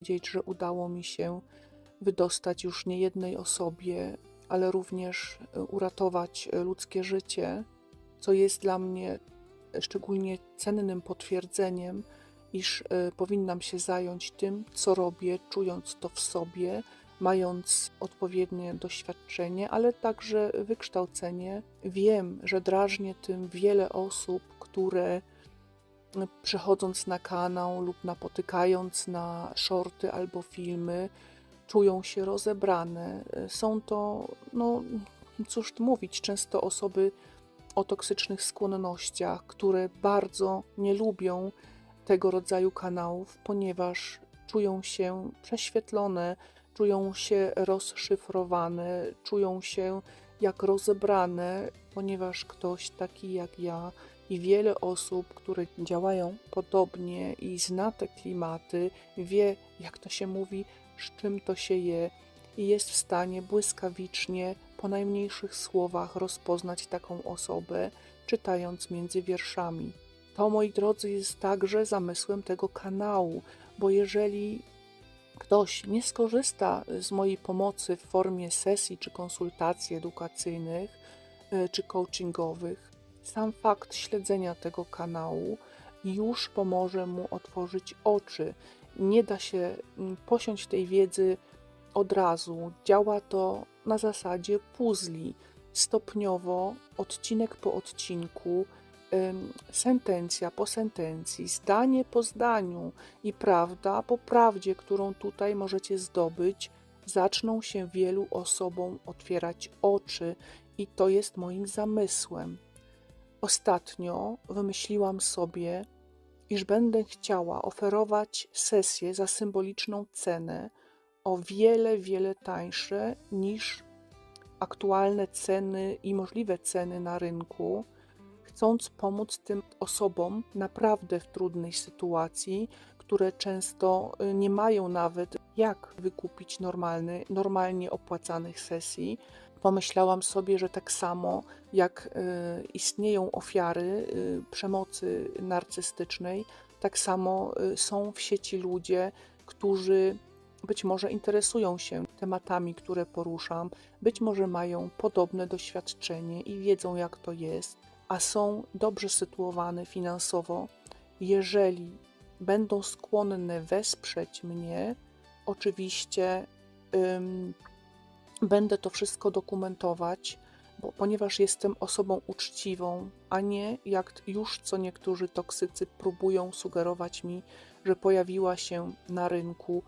powiedzieć, że udało mi się wydostać już nie jednej osobie, ale również e, uratować e, ludzkie życie, co jest dla mnie szczególnie cennym potwierdzeniem, iż e, powinnam się zająć tym, co robię, czując to w sobie, mając odpowiednie doświadczenie, ale także wykształcenie. Wiem, że drażnię tym wiele osób, które przechodząc na kanał lub napotykając na shorty albo filmy, czują się rozebrane. Są to, no cóż mówić, często osoby o toksycznych skłonnościach, które bardzo nie lubią tego rodzaju kanałów, ponieważ czują się prześwietlone, czują się rozszyfrowane, czują się jak rozebrane, ponieważ ktoś taki jak ja i wiele osób, które działają podobnie i zna te klimaty, wie, jak to się mówi, z czym to się je i jest w stanie błyskawicznie, po najmniejszych słowach rozpoznać taką osobę, czytając między wierszami. To, moi drodzy, jest także zamysłem tego kanału, bo jeżeli ktoś nie skorzysta z mojej pomocy w formie sesji czy konsultacji edukacyjnych e, czy coachingowych, sam fakt śledzenia tego kanału już pomoże mu otworzyć oczy. Nie da się mm, posiąść tej wiedzy od razu. Działa to na zasadzie puzli, stopniowo, odcinek po odcinku, sentencja po sentencji, zdanie po zdaniu i prawda po prawdzie, którą tutaj możecie zdobyć, zaczną się wielu osobom otwierać oczy, i to jest moim zamysłem. Ostatnio wymyśliłam sobie, iż będę chciała oferować sesję za symboliczną cenę o wiele, wiele tańsze niż aktualne ceny i możliwe ceny na rynku, chcąc pomóc tym osobom naprawdę w trudnej sytuacji, które często y, nie mają nawet jak wykupić normalny, normalnie opłacanych sesji. Pomyślałam sobie, że tak samo jak y, istnieją ofiary y, przemocy narcystycznej, tak samo są w sieci ludzie, którzy być może interesują się tematami, które poruszam, być może mają podobne doświadczenie i wiedzą, jak to jest, a są dobrze sytuowane finansowo. Jeżeli będą skłonne wesprzeć mnie, oczywiście ym, będę to wszystko dokumentować, bo, ponieważ jestem osobą uczciwą, a nie jak już co niektórzy toksycy próbują sugerować mi, że pojawiła się na rynku